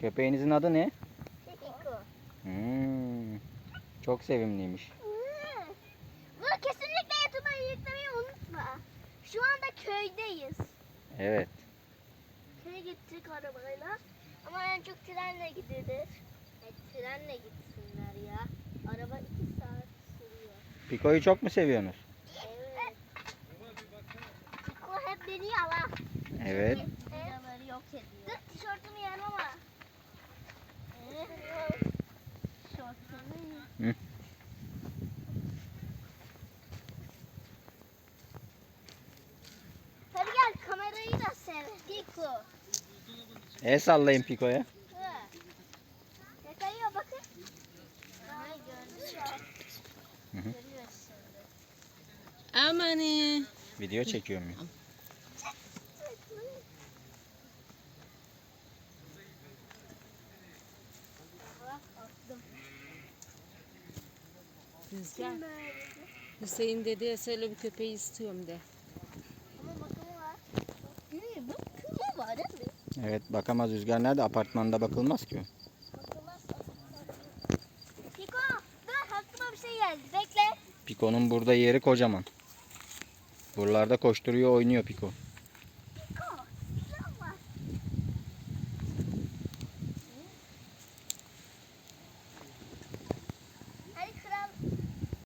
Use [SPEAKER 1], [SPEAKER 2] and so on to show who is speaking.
[SPEAKER 1] Köpeğinizin adı ne?
[SPEAKER 2] Piko.
[SPEAKER 1] Hmm, çok sevimliymiş.
[SPEAKER 2] Bunu kesinlikle YouTube'a yüklemeyi unutma. Şu anda köydeyiz.
[SPEAKER 1] Evet.
[SPEAKER 2] Köye gittik arabayla. Ama en çok trenle gidilir. E, trenle gitsinler ya. Araba iki saat sürüyor.
[SPEAKER 1] Piko'yu çok mu seviyorsunuz?
[SPEAKER 2] Evet. Piko hep beni yalar.
[SPEAKER 1] Evet.
[SPEAKER 2] Vidaları yok ediyor. Tişörtümü yerim
[SPEAKER 1] El sallayın Piko'ya.
[SPEAKER 2] Ne kayıyor bakın. Aha gördün
[SPEAKER 1] hı.
[SPEAKER 2] Görüyoruz şimdi.
[SPEAKER 3] Amanı.
[SPEAKER 1] Video çekiyor muyum?
[SPEAKER 3] Rüzgar. Hüseyin dedeye söyle bir köpeği istiyorum de.
[SPEAKER 1] Evet bakamaz Rüzgar nerede? Apartmanda bakılmaz ki.
[SPEAKER 2] Piko dur aklıma bir şey geldi. Bekle.
[SPEAKER 1] Piko'nun burada yeri kocaman. Buralarda koşturuyor oynuyor Piko.